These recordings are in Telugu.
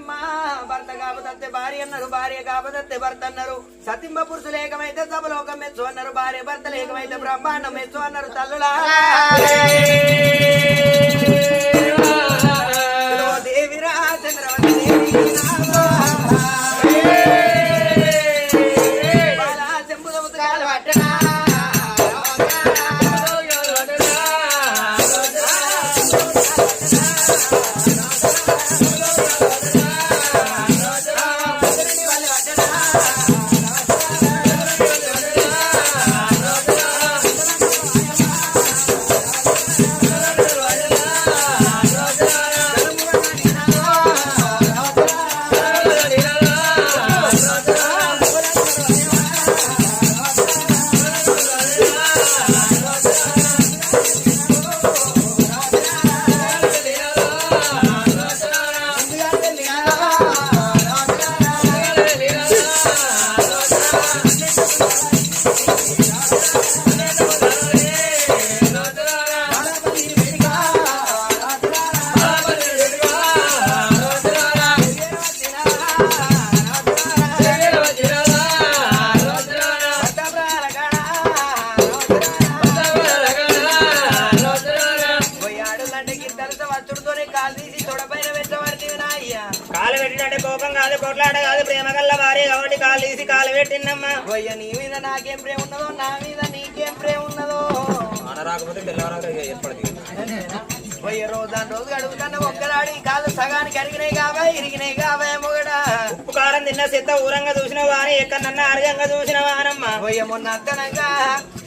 అమ్మా భర్త కాపదత్తే భార్య అన్నారు భార్య కాపదత్తే భర్త అన్నారు. సతింబ పురుషులు ఏకమైతే సభలోకం మెచ్చు అన్నారు భార్య భర్తలు ఏకమైతే బ్రహ్మాండం మెచ్చు అన్నారు తల్లులా Lodra, Lodra. కాలు పెట్టినట్టే కోపం కాదు కొట్లాట కాదు ప్రేమ గల్ల భార్య కాబట్టి కాలు తీసి కాలు పెట్టిందమ్మా. పోయ్య నీ మీద నాకేం ప్రేమ ఉన్నదో నా మీద నీకేం ప్రేమ ఉన్నదో. రాకపోతే తెల్లవరాక ఏర్పడింది పోయే రోజు దాని రోజు అడుగుతాను ఒక్కరాడి కాదు సగానికి అడిగినాయి కావా ఇరిగినాయి కావా మొగడా. ఉప్పు కారం తిన్న సిద్ధ ఊరంగా చూసినవా అని ఎక్కడన్నా అర్జంగా చూసినవా అనమ్మా పోయే మొన్న అత్తనంగా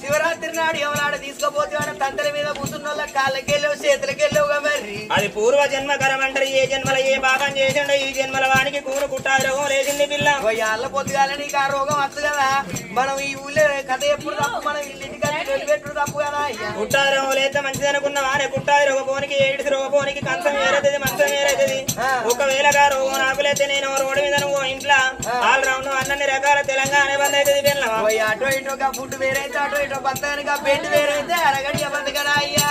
శివరాత్రి నాడు మీద మరి అది పూర్వ జన్మ కరమంటారు ఏ జన్మల ఏ భాగం చేసిండో ఈ జన్మల వానికి కూర కుట్టాది రోగం లేచింది పిల్ల. అల్ల పొద్దుగాల నీకు ఆ రోగం వచ్చు కదా. మనం ఈ ఊళ్ళో కథ ఎప్పుడు తప్పు? మనం ఇంటికి పెట్టుడు తప్పు కదా అయ్యా. కుట్టాది రోగం లేతే మంచిది అనుకున్న వానే కుట్టాది రోగపోనికి ఏడిసి రోగపోనికి కంచం వేరైతుంది మంచం వేరైతుంది ఆ. ఒకవేళగా రోగం నాకులైతే నేను రోడ్డు మీద నువ్వు ఇంట్లో ఆల్ రౌండ్ అన్ని రకాల అటో ఇటోగా ఫుడ్ వేరైతే అటో ఇటో బత్తాయిగా బెడ్ వేరైతే అరగడిగా బంద్ కదా అయ్యా.